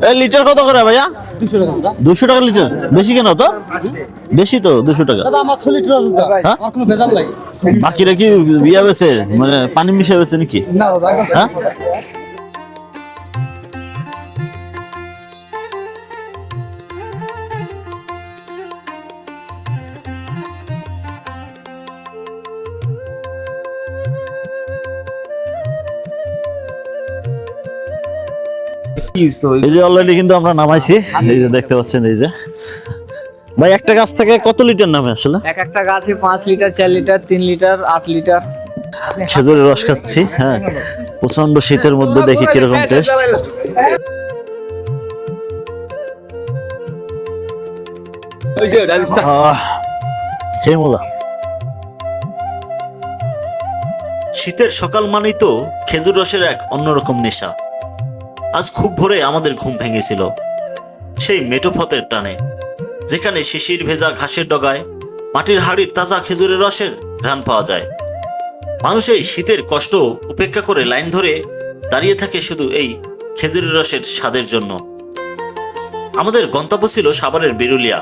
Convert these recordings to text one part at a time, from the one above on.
এই লিটার কত করে ভাইয়া? দুশো টাকা। লিটার? বেশি কেন তো? বেশি তো দুশো টাকা। দাদা আমার ছ লিটার দুধ হ্যাঁ? বাকিরা কি বিয়া বেছে মানে পানি মিশে বেছে নাকি? না এই যে অলরেডি কিন্তু আমরা নামাইছি। এই যে দেখতে পাচ্ছেন এই যে। ভাই একটা গাছ থেকে কত লিটার নামে আসলে? এক একটা গাছে পাঁচ লিটার চার লিটার তিন লিটার আট লিটার। খেজুরের রস খাচ্ছি হ্যাঁ। প্রচণ্ড শীতের মধ্যে দেখি কীরকম টেস্ট শীতের সকাল মানেই তো খেজুর রসের এক অন্যরকম নেশা। আজ খুব ভোরে আমাদের ঘুম ভেঙেছিল। সেই মেটোফতের টানে, যেখানে শিশির ভেজা ঘাসের ডগায়, মাটির হাড়ির তাজা খেজুরের রসের ঘ্রাণ পাওয়া যায়। মানুষ এই শীতের কষ্ট উপেক্ষা করে লাইন ধরে দাঁড়িয়ে থাকে শুধু এই খেজুরের রসের স্বাদের জন্য। আমাদের গন্তব্য ছিল সাভারের বিরুলিয়া,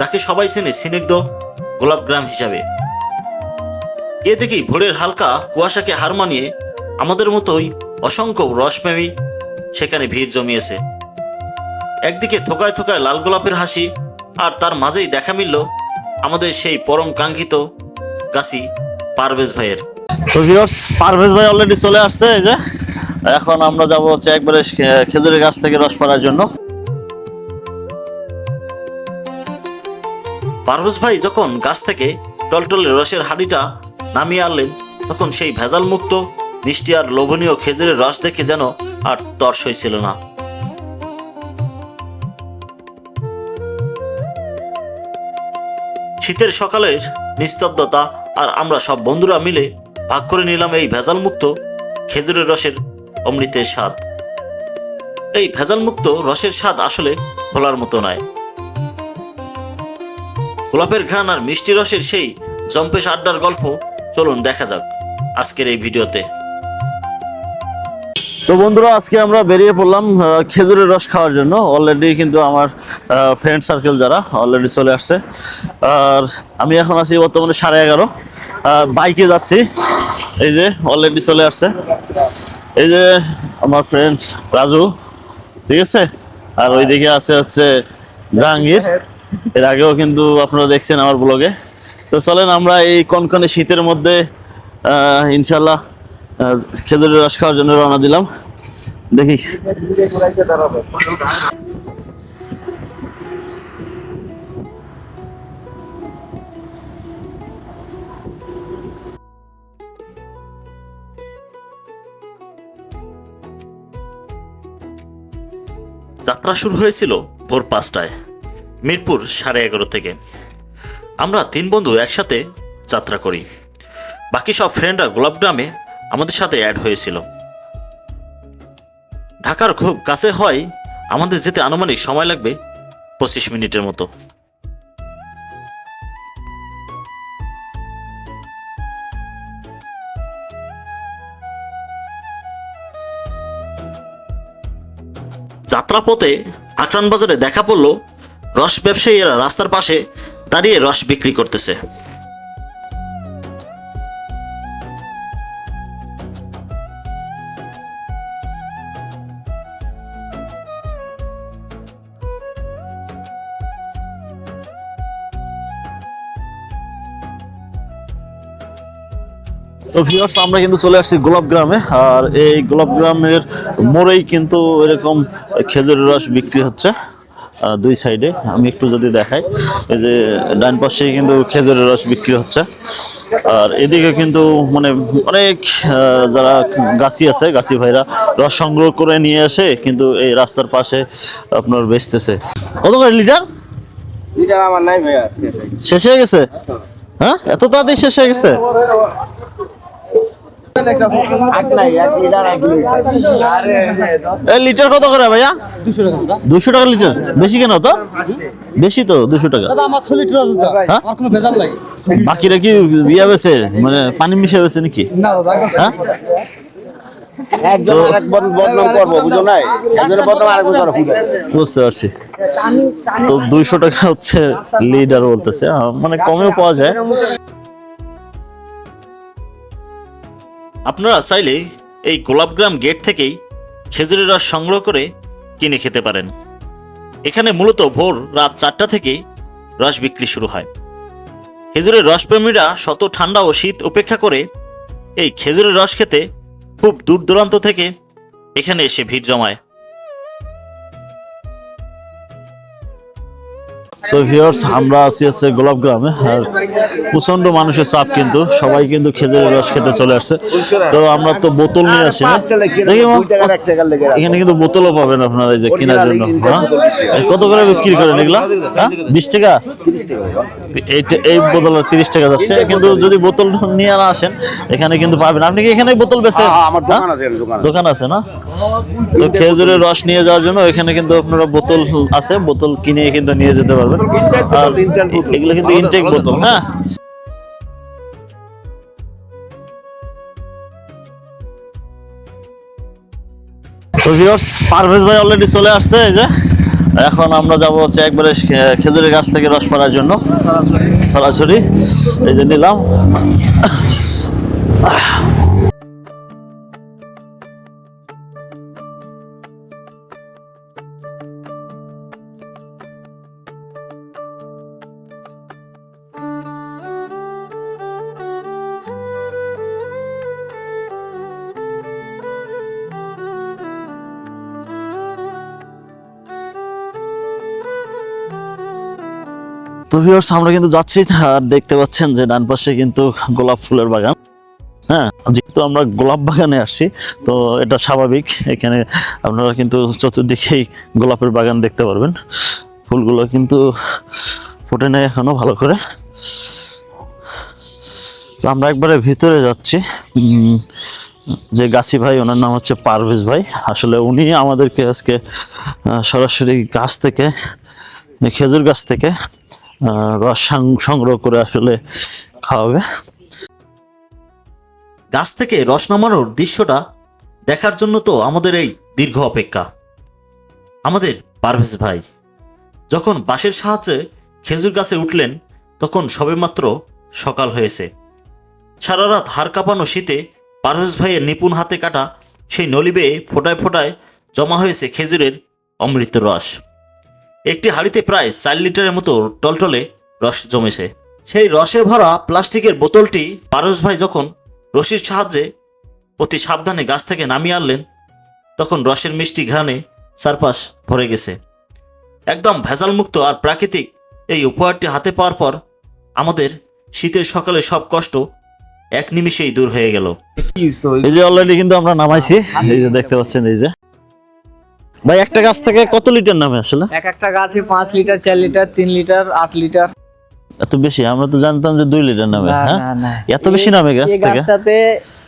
যাকে সবাই চেনে স্নিগ্ধ গোলাপগ্রাম হিসাবে। এ দেখি ভোরের হালকা কুয়াশাকে হার মানিয়ে আমাদের মতোই অসংখ্য রসপ্রেমী সেখানে ভিড় জমিয়েছে। একদিকে থোকায় থোকায় লাল গোলাপের হাসি আর তার মাঝেই দেখা মিলল আমাদের সেই পরম কাঙ্ক্ষিত গাছি পারভেজ ভাইয়ের। তো ভিউয়ার্স পারভেজ ভাই অলরেডি চলে আসছে এই যে। এখন আমরা যাব হচ্ছে একবারে খেজুরের গাছ থেকে রস পাড়ার জন্য। পারভেজ ভাই যখন গাছ থেকে টলটলে রসের হাঁড়িটা নামিয়ে আনলেন তখন সেই ভেজাল মুক্ত মিষ্টি আর লোভনীয় খেজুরের রস দেখে যেন আর তর্স হয়েছিল না। শীতের সকালের নিস্তব্ধতা আর আমরা সব বন্ধুরা মিলে ভাগ করে নিলাম এই ভেজাল মুক্ত খেজুরের রসের অমৃতের স্বাদ। এই ভেজাল মুক্ত রসের স্বাদ আসলে ভোলার মতো নয়। গোলাপের ঘ্রাণ আর মিষ্টি রসের সেই জম্পেশ আড্ডার গল্প চলুন দেখা যাক আজকের এই ভিডিওতে। তো বন্ধুরা, আজকে আমরা বেরিয়ে পড়লাম খেজুরের রস খাওয়ার জন্য। অলরেডি কিন্তু আমার ফ্রেন্ড সার্কেল যারা অলরেডি চলে আসছে। আর আমি এখন আছি বর্তমানে সাড়ে এগারো। বাইকে যাচ্ছি। এই যে অলরেডি চলে আসছে। এই যে আমার ফ্রেন্ড রাজু, ঠিক আছে? আর ওইদিকে আছে হচ্ছে জাহাঙ্গীর। এর আগেও কিন্তু আপনারা দেখছেন আমার ব্লগে তো চলেন আমরা এই কনকনে শীতের মধ্যে ইনশাল্লাহ খেজুরের রস খাওয়ার জন্য রওনা দিলাম। দেখি। যাত্রা শুরু হয়েছিল ভোর পাঁচটায়, মিরপুর সাড়ে এগারো থেকে। আমরা তিন বন্ধু একসাথে যাত্রা করি। বাকি সব ফ্রেন্ডরা গোলাপগ্রামে আমাদের সাথে অ্যাড হয়েছিল। ঢাকার খুব কাছে হয়, আমাদের যেতে আনুমানিক সময় লাগবে পঁচিশ মিনিটের মতো। যাত্রাপথে আকরান বাজারে দেখা পড়ল, রস ব্যবসায়ীরা রাস্তার পাশে দাঁড়িয়ে রস বিক্রি করতেছে। তো ভিউয়ার্স আমরা কিন্তু চলে আসছি গোলাপ গ্রামে আর এই গোলাপ গ্রামের মোড়েই কিন্তু এরকম খেজুরের রস বিক্রি হচ্ছে দুই সাইডে আমি একটু যদি দেখাই এই যে ডান পাশে কিন্তু খেজুরের রস বিক্রি হচ্ছে আর এদিকে কিন্তু মানে অনেক যারা গাছি আছে গাছি ভাইরা রস সংগ্রহ করে নিয়ে আসে কিন্তু এই রাস্তার পাশে আপনার বেচতেছে। কত করে লিটার? লিটার আমার নাই ভাইয়া শেষ হয়ে গেছে? হ্যাঁ? এত তাড়াতাড়ি শেষ হয়ে গেছে? লিটার কত করে ভাইয়া? দুশো টাকা। লিটার? বেশি কেন তো? বেশি তো দুশো টাকা। দাদা আমার ছ লিটার দুধ হ্যাঁ? বাকিরা কি বিয়া বেছে? মানে পানি মিশে বেছে নাকি? হ্যাঁ? একজন আরেক বদনাম করব বুঝো নাই? একজনের বদনাম আরেকজন করে বুঝতে পারছি। তো দুইশো টাকা হচ্ছে লিডার বলতেছে মানে কমেও পাওয়া যায়। আপনারা চাইলে এই গোলাপগ্রাম গেট থেকেই খেজুরের রস সংগ্রহ করে কিনে খেতে পারেন। এখানে মূলত ভোর রাত চারটা থেকে রস বিক্রি শুরু হয়। খেজুরের রসপ্রেমীরা শত ঠান্ডা ও শীত উপেক্ষা করে এই খেজুরের রস খেতে খুব দূর দূরান্ত থেকে এখানে এসে ভিড় জমায়। তো ভিউয়ার্স আমরা আছি হচ্ছে গোলাপ গ্রামে আর প্রচণ্ড মানুষের চাপ কিন্তু সবাই কিন্তু খেজুরের রস খেতে চলে আসছে। তো আমরা তো বোতল নিয়ে আসি না। এখানে কিন্তু বোতলও পাবেন আপনারা এই যে কেনার জন্য হ্যাঁ? কত করে বিক্রি করেন এগুলা? হ্যাঁ? বিশ টাকা। এইটা এই বোতল তিরিশ টাকা যাচ্ছে কিন্তু যদি বোতল নিয়ে না আসেন এখানে কিন্তু পাবেন। আপনি কি এখানে বোতল বেচেন? হ্যাঁ, হ্যাঁ? দোকান আছে আছে। আছে না? তো খেজুরের রস নিয়ে যাওয়ার জন্য এখানে কিন্তু আপনারা বোতল আছে বোতল কিনে কিন্তু নিয়ে যেতে পারবেন। এগুলো কিন্তু ইনটেক বোতল হ্যাঁ। তো ভিউয়ার্স পারভেজ ভাই অলরেডি চলে আসছে এই যে। এখন আমরা যাব হচ্ছে একবারে খেজুরের গাছ থেকে রস পাড়ার জন্য। সরাসরি এই যে নিলাম। তো ভিউয়ার্স আমরা কিন্তু যাচ্ছি, আর দেখতে পাচ্ছেন যে ডান পাশে কিন্তু গোলাপ ফুলের বাগান। হ্যাঁ যেহেতু আমরা গোলাপ বাগানে আসছি, তো এটা স্বাভাবিক। এখানে আপনারা কিন্তু চতুর্দিকেই গোলাপের বাগান দেখতে পারবেন। ফুলগুলো কিন্তু ফোটে নেয় এখনও ভালো করে। তো আমরা একবারে ভিতরে যাচ্ছি। যে গাছি ভাই, ওনার নাম হচ্ছে পারভেজ ভাই। আসলে উনি আমাদেরকে আজকে সরাসরি গাছ থেকে খেজুর গাছ থেকে রস সংগ্রহ করে আসলে খাওয়াবে। গাছ থেকে রস নামানোর দৃশ্যটা দেখার জন্য তো আমাদের এই দীর্ঘ অপেক্ষা। আমাদের পারভেজ ভাই, যখন বাঁশের সাহায্যে খেজুর গাছে উঠলেন, তখন সবেমাত্র সকাল হয়েছে। সারা রাত হাড় কাঁপানো শীতে পারভেজ ভাইয়ের নিপুণ হাতে কাটা সেই নলিবে ফোটায় ফোটায় জমা হয়েছে খেজুরের অমৃত রস। একটি হাঁড়িতে প্রায় চার লিটারের মতো টলটলে রস জমেছে। সেই রসে ভরা প্লাস্টিকের বোতলটি পারস ভাই যখন রশির সাহায্যে অতি সাবধানে গাছ থেকে নামিয়ে আনলেন তখন রসের মিষ্টি ঘ্রাণে চারপাশ ভরে গেছে। একদম ভেজালমুক্ত আর প্রাকৃতিক এই উপহারটি হাতে পাওয়ার পর আমাদের শীতের সকালে সব কষ্ট এক নিমিষেই দূর হয়ে গেল। এই যে অলরেডি কিন্তু আমরা নামাইছি। এই যে দেখতে পাচ্ছেন এই যে। ভাই একটা গাছ থেকে কত লিটার নামে আসলে? এক একটা গাছে পাঁচ লিটার চার লিটার তিন লিটার আট লিটার। এত বেশি? আমরা তো জানতাম যে দুই লিটার নামে হ্যাঁ? না, না। এত বেশি নামে গাছ থেকে?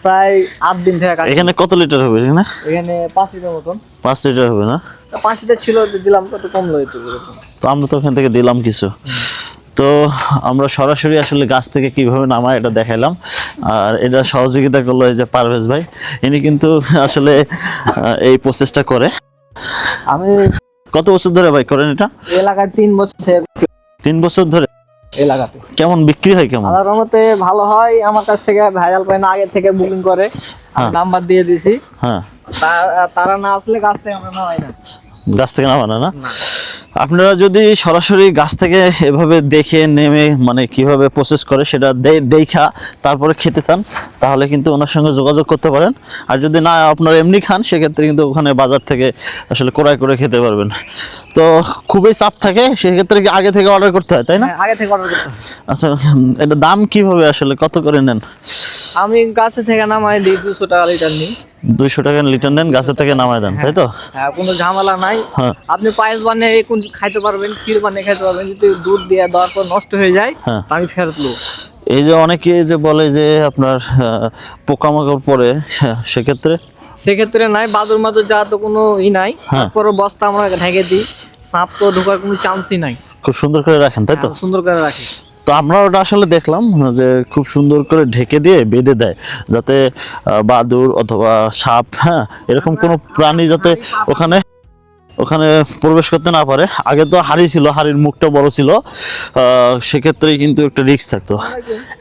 প্রায় আট দিন থেকে এখানে কত লিটার হবে এখানে? এখানে পাঁচ লিটার মতন। পাঁচ লিটার হবে না? তা পাঁচ লিটার ছিল তো দিলাম কত কমলো একটু এরকম। তো আমরা তো ওখান থেকে দিলাম কিছু। তো আমরা সরাসরি আসলে গাছ থেকে কীভাবে নামায় এটা দেখাইলাম। আর এটা সহযোগিতা করল এই যে পারভেজ ভাই। ইনি কিন্তু আসলে এই প্রসেসটা করে। আমি কত বছর ধরে ভাই করেন এটা? এলাকায় তিন বছর থেকে তিন বছর ধরে? এলাকাতে। কেমন বিক্রি হয় কেমন? আল্লাহর রহমতে ভালো হয় আমার কাছ থেকে ভাইরাল পায় না আগে থেকে বুকিং করে। হ্যাঁ। নাম্বার দিয়ে দিছি। হ্যাঁ। তারা না আসলে গাছ থেকে আমরা নামাই না। গাছ থেকে নামানো না। আপনারা যদি সরাসরি গাছ থেকে এভাবে দেখে নেমে মানে কীভাবে প্রসেস করে সেটা দেখা তারপরে খেতে চান তাহলে কিন্তু ওনার সঙ্গে যোগাযোগ করতে পারেন। আর যদি না আপনারা এমনি খান সেক্ষেত্রে কিন্তু ওখানে বাজার থেকে আসলে ক্রয় করে খেতে পারবেন। তো খুবই চাপ থাকে সেক্ষেত্রে কি আগে থেকে অর্ডার করতে হয় তাই না? হ্যাঁ, আগে থেকে অর্ডার করতে হয়। আচ্ছা এটা দাম কীভাবে আসলে কত করে নেন? আমি গাছে থেকে নামাই দিই দুশো টাকা লিটার নিই। দুইশো টাকা লিটার নেন গাছের থেকে নামায় দেন তাই তো? হ্যাঁ কোনো ঝামেলা নাই। হ্যাঁ। আপনি পায়েস বানিয়ে কোন খাইতে পারবেন ক্ষীর বানিয়ে খাইতে পারবেন যদি দুধ দিয়ে দেওয়ার পর নষ্ট হয়ে যায় হ্যাঁ। আমি ফেরত নেব। এই যে অনেকে যে বলে যে আপনার পোকামাকড় পরে হ্যাঁ, সেক্ষেত্রে? সেক্ষেত্রে নাই বাদুর মাদুর যা তো কোনো ই নাই। হ্যাঁ। তারপরে বস্তা আমরা ঢেকে দিই সাপ তো ঢোকার কোনো চান্সই নাই। খুব সুন্দর করে রাখেন তাই তো? হ্যাঁ, সুন্দর করে রাখি। তো আমরা ওটা আসলে দেখলাম, যে খুব সুন্দর করে ঢেকে দিয়ে বেঁধে দেয়, যাতে বাদুর অথবা সাপ হ্যাঁ এরকম কোনো প্রাণী যাতে ওখানে ওখানে প্রবেশ করতে না পারে। আগে তো হাড়ি ছিল, হাড়ির মুখটা বড় ছিল সেক্ষেত্রে কিন্তু একটা রিস্ক থাকতো।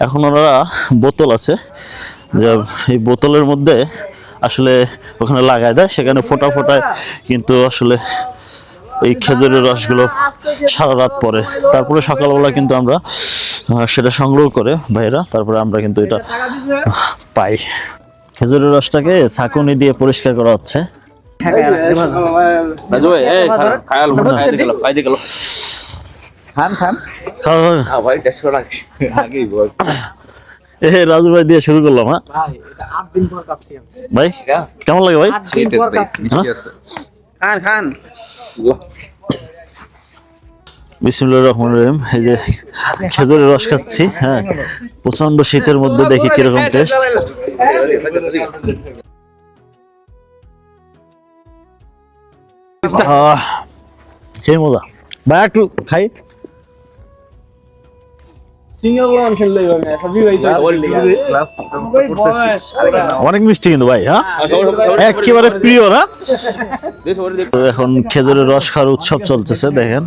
এখন ওনারা বোতল আছে, যে এই বোতলের মধ্যে আসলে ওখানে লাগায় দেয়, সেখানে ফোটা ফোটায় কিন্তু আসলে এই খেজুরের রসগুলো সারা রাত পরে। তারপরে সকালবেলা কিন্তু আমরা সেটা সংগ্রহ করে ভাইরা তারপরে আমরা কিন্তু এটা পাই। খেজুরের রসটাকে ছাকুনি দিয়ে পরিষ্কার করা হচ্ছে। রাজু ভাই? হ্যাঁ দিয়ে শুরু করলাম হ্যাঁ? ভাই কেমন লাগে ভাই? খান খান। বিসমুল্লাহ রহমান রহিম। এই যে খেজুরের রস খাচ্ছি হ্যাঁ। প্রচণ্ড শীতের মধ্যে দেখি কীরকম টেস্ট খেয়ে মজা। ভাই, একটু খাই। অনেক মিষ্টি কিন্তু ভাই হ্যাঁ? একেবারে প্রিয় না এখন খেজুরের রস খাওয়ার উৎসব চলতেছে দেখেন।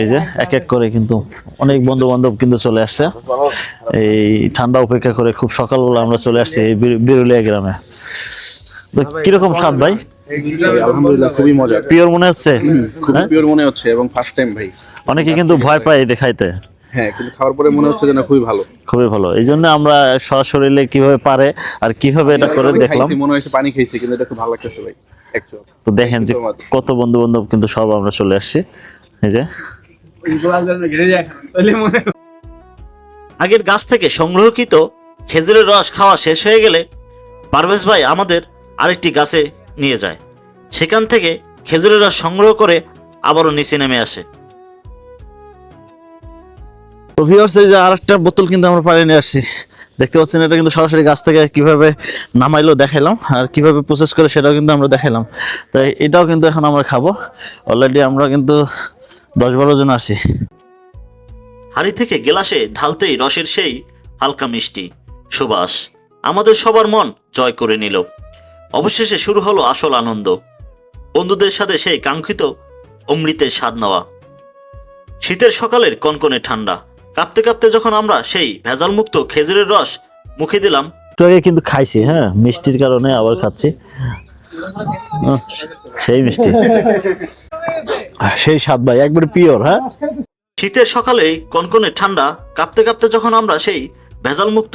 এই যে এক এক করে কিন্তু অনেক বন্ধু বান্ধব কিন্তু চলে আসছে। এই ঠান্ডা উপেক্ষা করে খুব সকালবেলা আমরা চলে আসছি এই বিরুলিয়া গ্রামে। তো কীরকম স্বাদ ভাই? আলহামদুলিল্লাহ খুবই মজা। পিওর মনে হচ্ছে? খুব হ্যাঁ? পিওর মনে হচ্ছে এবং ফার্স্ট টাইম ভাই। অনেকে কিন্তু ভয় পায় এটা খাইতে হ্যাঁ কিন্তু খাওয়ার পরে মনে হচ্ছে যে না খুবই ভালো। খুবই ভালো। এই জন্য আমরা সরাসরি কীভাবে পারে আর কীভাবে এটা করে দেখলাম। মনে হয়েছে পানি খেয়েছি কিন্তু এটা খুব ভালো লাগতেছে ভাই একচুয়াল তো দেখেন যে কত বন্ধু বান্ধব কিন্তু সব আমরা চলে আসছি। এই যে। আগের গাছ থেকে সংগ্রহকৃত খেজুরের রস খাওয়া শেষ হয়ে গেলে পারভেজ ভাই আমাদের আরেকটি গাছে নিয়ে যায়। সেখান থেকে খেজুরের রস সংগ্রহ করে আবারও নিচে নেমে আসে। তো ভিউয়ার্স এই যে আরেকটা বোতল কিন্তু আমরা পাড়ে নিয়ে আসছি। দেখতে পাচ্ছেন, এটা কিন্তু সরাসরি গাছ থেকে কীভাবে নামাইলো দেখাইলাম, আর কীভাবে প্রসেস করে সেটাও কিন্তু আমরা দেখাইলাম। তাই এটাও কিন্তু এখন আমরা খাব। অলরেডি আমরা কিন্তু দশ বারো জন আসি হাড়ি থেকে গেলাসে ঢালতেই রসের সেই হালকা মিষ্টি। সুবাস, আমাদের সবার মন জয় করে নিল। অবশেষে শুরু হলো আসল আনন্দ। বন্ধুদের সাথে সেই কাঙ্ক্ষিত অমৃতের স্বাদ নেওয়া। শীতের সকালের কনকনে ঠান্ডা। কাঁপতে কাঁপতে যখন আমরা সেই ভেজালমুক্ত খেজুরের রস মুখে দিলাম একটু আগে কিন্তু খাইছি হ্যাঁ মিষ্টির কারণে আবার খাচ্ছি। সেই মিষ্টি। সেই স্বাদ ভাই একবার পিওর হ্যাঁ? শীতের সকালে কনকনে ঠান্ডা কাঁপতে কাঁপতে যখন আমরা সেই ভেজালমুক্ত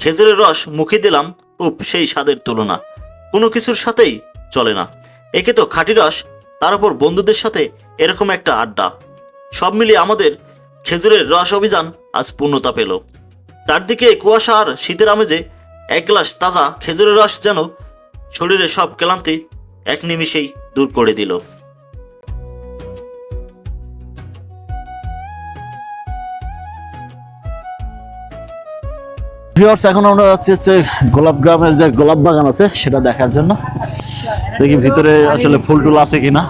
খেজুরের রস মুখে দিলাম উপ সেই স্বাদের তুলনা। কোনো কিছুর সাথেই চলে না। একে তো খাঁটি রস তার উপর বন্ধুদের সাথে এরকম একটা আড্ডা। সব মিলিয়ে আমাদের খেজুরের রস অভিযান আজ পূর্ণতা পেল। চারদিকে কুয়াশা আর শীতের আমেজে এক গ্লাস তাজা খেজুরের রস যেন শরীরের সব ক্লান্তি এক নিমিষেই দূর করে দিল। ভিউয়ার্স, এখন আমরা যাচ্ছি হচ্ছে গোলাপ গ্রামের যে গোলাপ বাগান আছে, সেটা দেখার জন্য। দেখি ভিতরে আসলে ফুল টুল আছে কিনা,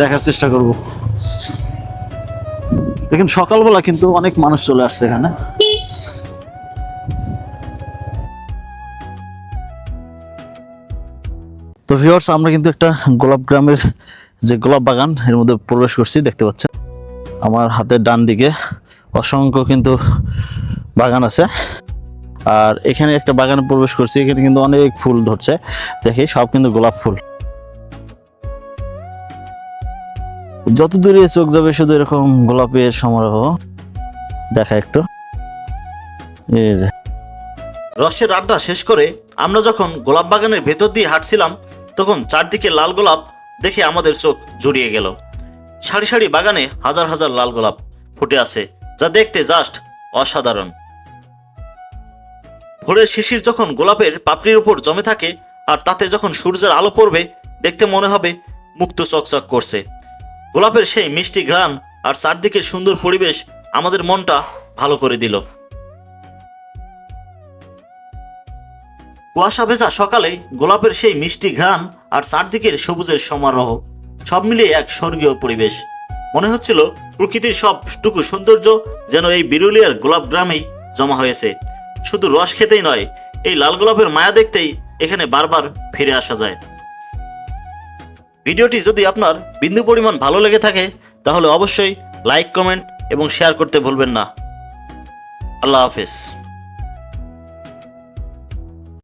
দেখার চেষ্টা করব। দেখেন সকালবেলা কিন্তু অনেক মানুষ চলে আসছে এখানে। তো ভিউয়ার্স আমরা কিন্তু একটা গোলাপ গ্রামের যে গোলাপ বাগান, এর মধ্যে প্রবেশ করছি, দেখতে পাচ্ছেন। আমার হাতের ডান দিকে অসংখ্য কিন্তু বাগান আছে। আর এখানে একটা বাগানে প্রবেশ করছি, এখানে কিন্তু অনেক ফুল ধরছে। দেখি, সব কিন্তু গোলাপ ফুল। যত দূরে চোখ যাবে শুধু এরকম গোলাপের সমারোহ। দেখা একটু। রসের আড্ডা শেষ করে আমরা যখন গোলাপ বাগানের ভেতর দিয়ে হাঁটছিলাম, তখন চারদিকে লাল গোলাপ দেখে আমাদের চোখ জুড়িয়ে গেল। সারি সারি বাগানে হাজার হাজার লাল গোলাপ ফুটে আছে, যা দেখতে জাস্ট অসাধারণ। ভোরের শিশির যখন গোলাপের পাপড়ির উপর জমে থাকে, আর তাতে যখন সূর্যের আলো পড়বে, দেখতে মনে হবে মুক্ত চকচক করছে। গোলাপের সেই মিষ্টি ঘ্রাণ আর চারদিকের সুন্দর পরিবেশ আমাদের মনটা ভালো করে দিল। কুয়াশা ভেজা সকালে গোলাপের সেই মিষ্টি ঘ্রাণ আর চারদিকের সবুজের সমারোহ, সব মিলিয়ে এক স্বর্গীয় পরিবেশ। মনে হচ্ছিল প্রকৃতির সবটুকু সৌন্দর্য যেন এই বিরুলিয়ার গোলাপ গ্রামেই জমা হয়েছে। শুধু রস খেতেই নয়, এই লাল গোলাপের মায়া দেখতেই এখানে বারবার ফিরে আসা যায়। ভিডিওটি যদি আপনার বিন্দু পরিমাণ ভালো লেগে থাকে, তাহলে অবশ্যই লাইক কমেন্ট এবং শেয়ার করতে ভুলবেন না। আল্লাহ হাফেজ।